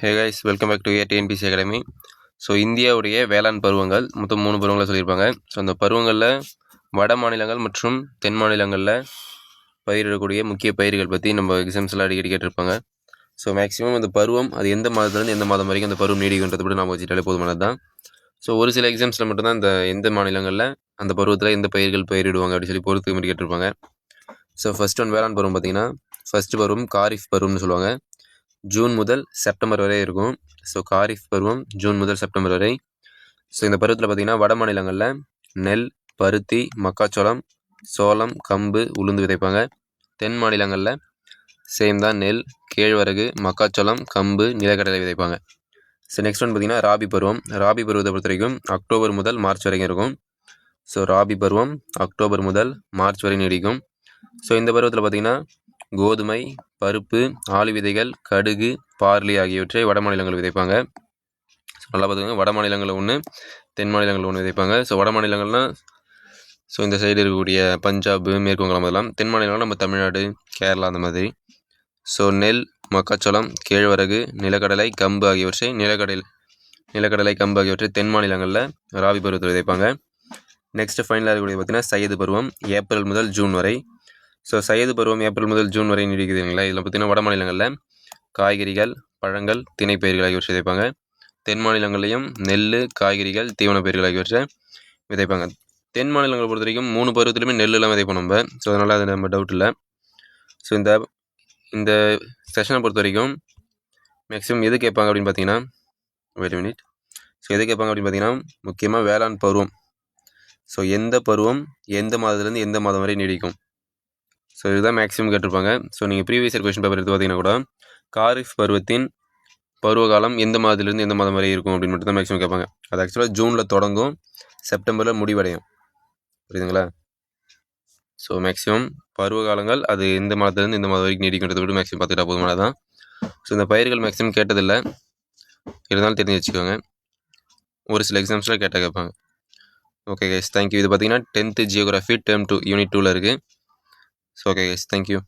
Hey guys welcome back to a TNPSC academy so இந்தியாவுடைய வேளாண் பருவங்கள் மொத்தம் மூணு பருவங்களை சொல்லியிருப்பாங்க. ஸோ அந்த பருவங்களில் வட மாநிலங்கள் மற்றும் தென் மாநிலங்களில் பயிரிடக்கூடிய முக்கிய பயிர்கள் பற்றி நம்ம எக்ஸாம்ஸ்லாம் அடிக்கடி கேட்டிருப்பாங்க. ஸோ மேக்ஸிமம் அந்த பருவம் அது எந்த மாதத்துலேருந்து எந்த மாதம் வரைக்கும் அந்த பருவம் நீடிக்கின்றது கூட நம்ம வச்சுட்டாலே போதுமானது தான் ஸோ ஒரு சில எக்ஸாம்ஸில் மட்டும்தான் இந்த எந்த மாநிலங்களில் அந்த பருவத்தில் எந்த பயிர்கள் பயிரிடுவாங்க அப்படின்னு சொல்லி பொறுத்துக்கு மாதிரி கேட்டிருப்பாங்க. ஸோ ஃபஸ்ட் ஒன் வேளாண் பருவம் பார்த்தீங்கன்னா ஃபஸ்ட்டு பருவம் காரிஃப் பருவம்னு சொல்லுவாங்க. ஜூன் முதல் செப்டம்பர் வரை இருக்கும். ஸோ காரிஃப் பருவம் ஜூன் முதல் செப்டம்பர் வரை. ஸோ இந்த பருவத்தில் பார்த்திங்கன்னா வட மாநிலங்களில் நெல் பருத்தி மக்காச்சோளம் சோளம் கம்பு உளுந்து விதைப்பாங்க. தென் மாநிலங்களில் சேம் தான் நெல் கேழ்வரகு மக்காச்சோளம் கம்பு நிலக்கடலை விதைப்பாங்க. ஸோ நெக்ஸ்ட் ஒன் பார்த்திங்கன்னா ராபி பருவம். ராபி பருவத்தை பொறுத்த வரைக்கும் அக்டோபர் முதல் மார்ச் வரைக்கும் இருக்கும். ஸோ ராபி பருவம் அக்டோபர் முதல் மார்ச் வரை நீடிக்கும். ஸோ இந்த பருவத்தில் பார்த்திங்கன்னா கோதுமை பருப்பு ஆளு விதைகள் கடுகு பார்லி ஆகியவற்றை வட மாநிலங்கள் விதைப்பாங்க. ஸோ நல்லா பார்த்துக்கோங்க. வட மாநிலங்களில் ஒன்று தென் மாநிலங்களில் ஒன்று விதைப்பாங்க. ஸோ வட மாநிலங்கள்னால் ஸோ இந்த சைடு இருக்கக்கூடிய பஞ்சாப் மேற்கு வங்காளம் அதெல்லாம். தென் மாநிலங்கள் நம்ம தமிழ்நாடு கேரளா அந்த மாதிரி. ஸோ நெல் மக்காச்சோளம் கேழ்வரகு நிலக்கடலை கம்பு ஆகியவற்றை நிலக்கடலை நிலக்கடலை கம்பு ஆகியவற்றை தென் மாநிலங்களில் ராவி பருவத்தில் விதைப்பாங்க. நெக்ஸ்ட் ஃபைனலாக இருக்கக்கூடிய பார்த்தீங்கன்னா சையது பருவம். ஏப்ரல் முதல் ஜூன் வரை ஸோ சையது பருவம் ஏப்ரல் முதல் ஜூன் வரை நீடிக்குதுங்களா? இதில் பார்த்தீங்கன்னா வட மாநிலங்களில் காய்கறிகள் பழங்கள் திணைப்பயிர்கள் ஆகியவற்றை விதைப்பாங்க. தென் மாநிலங்களையும் நெல் காய்கறிகள் தீவன பயிர்கள் ஆகியவற்றை விதைப்பாங்க. தென் மாநிலங்களை பொறுத்த வரைக்கும் மூணு பருவத்திலுமே நெல்லுலாம் விதைப்போம் நம்ம. ஸோ அதனால் அது நம்ம டவுட் இல்லை. ஸோ இந்த இந்த செஷனை பொறுத்த வரைக்கும் மேக்ஸிமம் எது கேட்பாங்க அப்படின்னு பார்த்தீங்கன்னா வெயிட் மினிட் ஸோ எது கேட்பாங்க அப்படின்னு பார்த்தீங்கன்னா முக்கியமாக வேளாண் பருவம். ஸோ எந்த பருவம் எந்த மாதத்துலேருந்து எந்த மாதம் வரை நீடிக்கும்? ஸோ இதுதான் மேக்ஸிமம் கேட்டிருப்பாங்க. ஸோ நீங்கள் ப்ரீவியஸ் இயர் கொஷின் பேப்பர் எடுத்து பார்த்தீங்கன்னா கூட காரிஃப் பருவத்தின் பருவகாலம் எந்த மாதத்துலேருந்து எந்த மாதம் வரை இருக்கும் அப்படின்னு மட்டும் தான் மேக்ஸிமம் கேட்பாங்க. அது ஆக்சுவலாக ஜூனில் தொடங்கும் செப்டம்பரில் முடிவடையும். புரியுதுங்களா? ஸோ மேக்ஸிமம் பருவகாலங்கள் அது எந்த மாதத்துலேருந்து எந்த மாதம் வரைக்கும் நீடிக்கின்றத விட மேக்ஸிமம் பார்த்துக்கிட்டா போதுமானது தான் ஸோ இந்த பயிர்கள் மேக்ஸிமம் கேட்டதில்லை. இருந்தாலும் தெரிஞ்சு வச்சுக்கோங்க. ஒரு சில எக்ஸாம்ஸில் கேட்டால் கேட்பாங்க. ஓகே கைஸ் தேங்க்யூ இது பார்த்தீங்கன்னா tenth geography term two unit டூவில் இருக்குது ஸோ ஓகே கைஸ் தேங்க்யூ